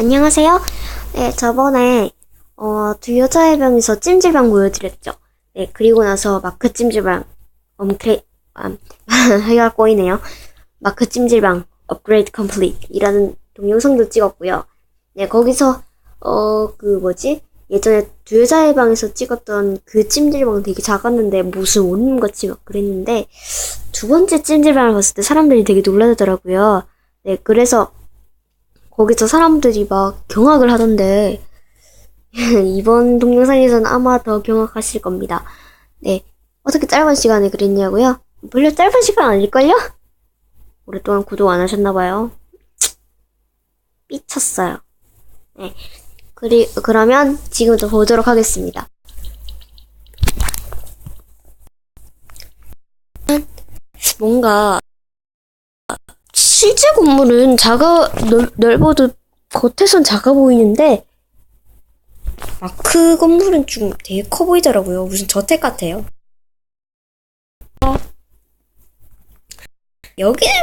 안녕하세요. 네, 저번에 어, 두 여자의 병에서 찜질방 보여드렸죠. 네, 그리고 나서 마크 찜질방 업그레이 아, 해가 꼬이네요. 마크 찜질방 업그레이드 컴플리트 이라는 동영상도 찍었고요. 네, 거기서 어, 그 뭐지? 예전에 두 여자의 방에서 찍었던 그 찜질방 되게 작았는데 무슨 원룸 같이 막 그랬는데 두 번째 찜질방을 봤을 때 사람들이 되게 놀라더라고요. 네, 그래서 거기서 사람들이 막 경악을 하던데 이번 동영상에서는 아마 더 경악하실 겁니다. 네, 어떻게 짧은 시간에 그랬냐고요? 별로 짧은 시간 아닐걸요? 오랫동안 구독 안 하셨나봐요. 삐쳤어요. 네, 그리 그러면 지금부터 보도록 하겠습니다. 뭔가 건물은 작아 넓, 넓어도 겉에선 작아 보이는데 마크 건물은 좀 되게 커 보이더라고요. 무슨 저택 같아요. 여기는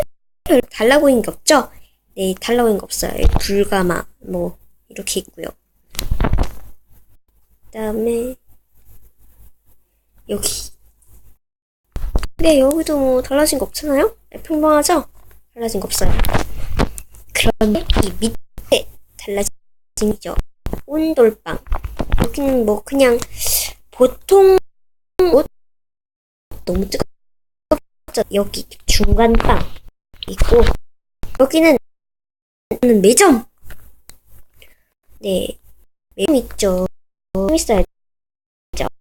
별 달라 보이는 게 없죠? 네, 달라 보이는 거 없어요. 불가마 뭐 이렇게 있고요. 그다음에 여기 네, 여기도 뭐 달라진 거 없잖아요? 네, 평범하죠? 달라진 거 없어요. 그런데 이 밑에 달라진 죠 온돌방. 여기는 뭐 그냥 보통 옷 너무 뜨겁죠. 여기 중간 빵 있고 여기는 매점. 네, 매점 있죠. 있어요.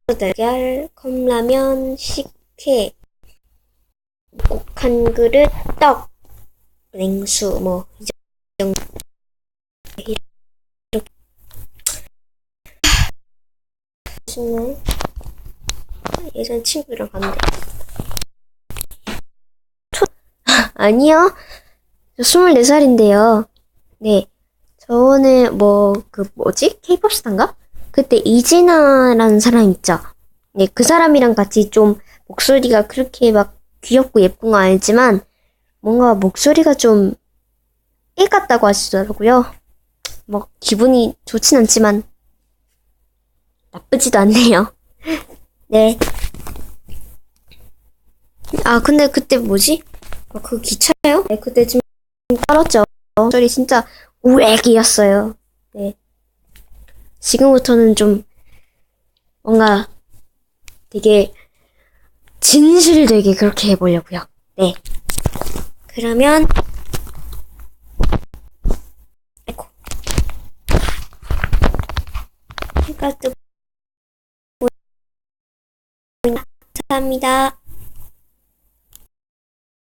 달걀, 컵라면, 식혜, 꼭한 그릇, 떡, 냉수, 뭐, 이 정도. 이렇게. 맛있네. 예전 친구랑 갔는데. 초... 아니요. 저 24살인데요. 네. 저번에 뭐, 그 뭐지? 케이팝 스타인가? 그때 이진아라는 사람 있죠? 네, 그 사람이랑 같이 좀 목소리가 그렇게 막 귀엽고 예쁜 거 알지만 뭔가 목소리가 좀 애 같다고 하시더라고요. 뭐 기분이 좋진 않지만 나쁘지도 않네요. 네. 아 근데 그때 뭐지? 아, 그 기차요? 네 그때 좀 깔았죠. 목소리 진짜 우액이었어요. 네. 지금부터는 좀 뭔가 되게 진실되게 그렇게 해보려고요. 네. 그러면 아이고 해가 뜨고 감사합니다.